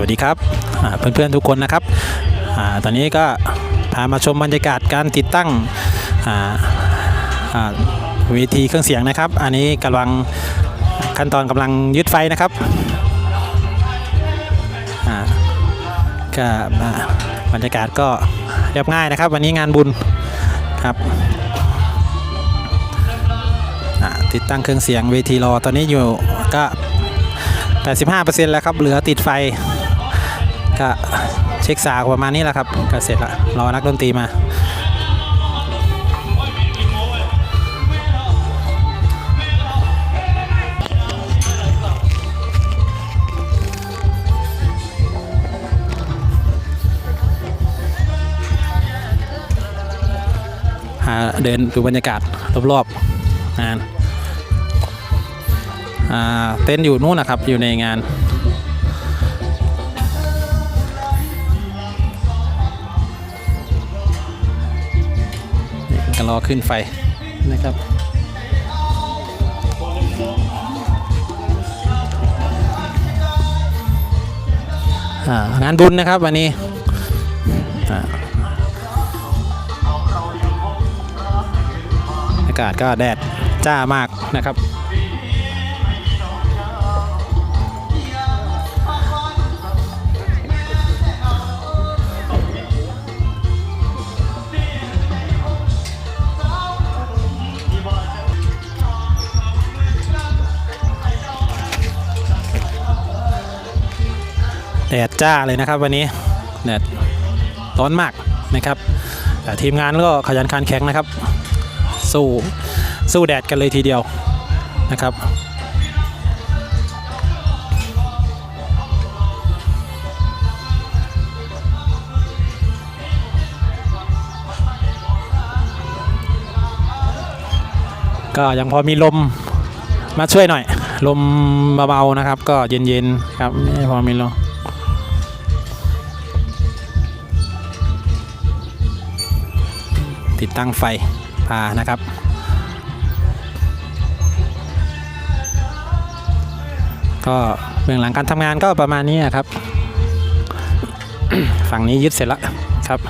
วัสดีครับอ่าเพื่อนๆทุกคนนะครับอตอนนี้ก็พามาชมบรรยากาศการติดตั้งเวทีเครื่องเสียงนะครับ อันนี้กำลังขั้นตอนกำลังยึดไฟนะครับก็บรรยากาศก็เรียบง่ายนะครับ วันนี้งานบุญครับติดตั้งเครื่องเสียงเวทีรอตอนนี้อยู่ก็85%แล้วครับ เหลือติดไฟ ก็เช็คสาวประมาณนี้แหละครับก็เสร็จละรอนักดนตรีมาหาเดินดูบรรยากาศรอบๆงานเต้นอยู่นู่นนะครับอยู่ในงาน ก็รอขึ้นไฟนะครับงานบุญนะครับวันนี้อากาศก็แดดจ้ามากนะครับ แดดจ้าเลยนะครับวันนี้แดดร้อนมากนะครับแต่ทีมงานก็ขยันขันแข็งนะครับ สู้สู้แดดกันเลยทีเดียวนะครับก็ยังพอมีลมมาช่วยหน่อย ลมเบาๆนะครับ ก็เย็นๆครับไม่พอมีลม ติดตั้งไฟพานะครับก็เบื้องหลังการทำงานก็ประมาณนี้ครับ ฝั่งนี้ยึดเสร็จแล้วครับ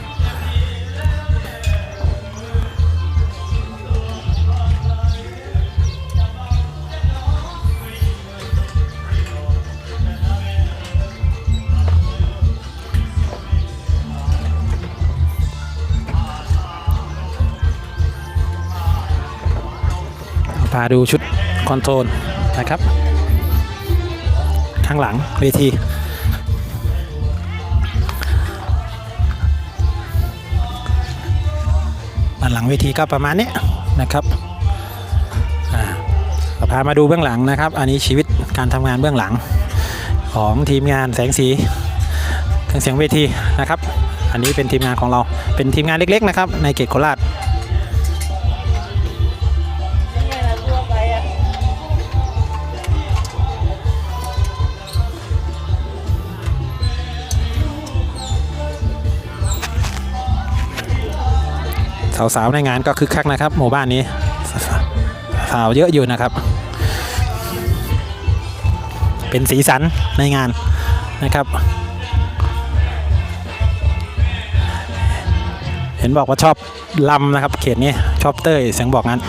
พาดูชุดคอนโทรลนะครับ ข้างหลังเวทีด้านหลังเวทีก็ประมาณนี้นะครับอ่าก็พามาดูเบื้องหลังนะครับ อันนี้ชีวิตการทำงานเบื้องหลังของทีมงานแสงสีเครื่องเสียงเวทีนะครับ อันนี้เป็นทีมงานของเราเป็นทีมงานเล็กๆนะครับในเขตโคราช สาวๆในงานก็คึกคักนะครับ หมู่บ้านนี้ สาวเยอะอยู่นะครับ เป็นสีสันในงานนะครับ เห็นบอกว่าชอบลำนะครับ เขตนี้ชอบเต้ยเสียงบอกงั้น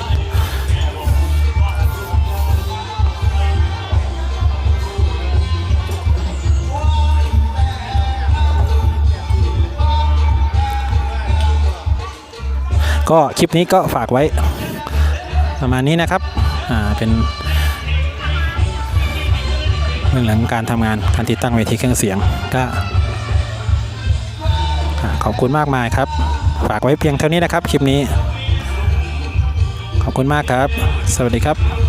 ก็คลิปนี้ก็ฝากไว้ประมาณนี้นะครับอ่าเป็นเรื่องหลังการทำงานการติดตั้งเวทีเครื่องเสียงก็ขอบคุณมากมายครับ ฝากไว้เพียงเท่านี้นะครับ คลิปนี้ ขอบคุณมากครับ สวัสดีครับ